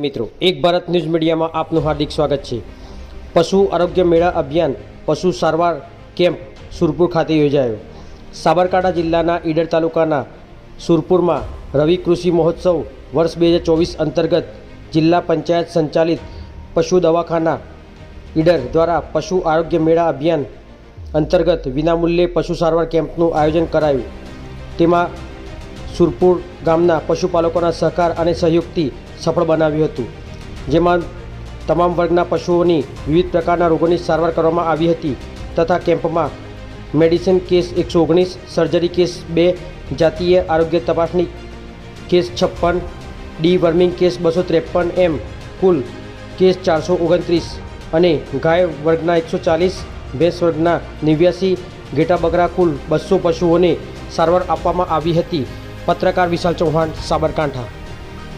મિત્રો, એક ભારત ન્યૂઝ મીડિયામાં આપનું હાર્દિક સ્વાગત છે. પશુ આરોગ્ય મેળા અભિયાન, પશુ સારવાર કેમ્પ સુરપુર ખાતે યોજાયો. સાબરકાંઠા જિલ્લાના ઈડર તાલુકાના સુરપુરમાં રવિ કૃષિ મહોત્સવ વર્ષ બે હજાર ચોવીસ અંતર્ગત જિલ્લા પંચાયત સંચાલિત પશુ દવાખાના ઈડર દ્વારા પશુ આરોગ્ય મેળા અભિયાન અંતર્ગત વિનામૂલ્યે પશુ સારવાર કેમ્પનું આયોજન કરાયું. તેમાં સુરપુર ગામના પશુપાલકોના સહકાર અને સહયોગથી સફળ બનાવ્યું હતું, જેમાં તમામ વર્ગના પશુઓની વિવિધ પ્રકારના રોગોની સારવાર કરવામાં આવી હતી તથા કેમ્પમાં મેડિસિન કેસ એકસો ઓગણીસ, સર્જરી કેસ બે, જાતીય આરોગ્ય તપાસણી કેસ છપ્પન, ડી વર્મિંગ કેસ બસો ત્રેપન એમ કુલ કેસ ચારસો ઓગણત્રીસ અને ગાય વર્ગના એકસો ચાલીસ, ભેંસ વર્ગના નેવ્યાસી, ઘેટા બગરા કુલ બસો પશુઓને સારવાર આપવામાં આવી હતી. પત્રકાર વિશાલ ચૌહાણ સાબરકાંઠા.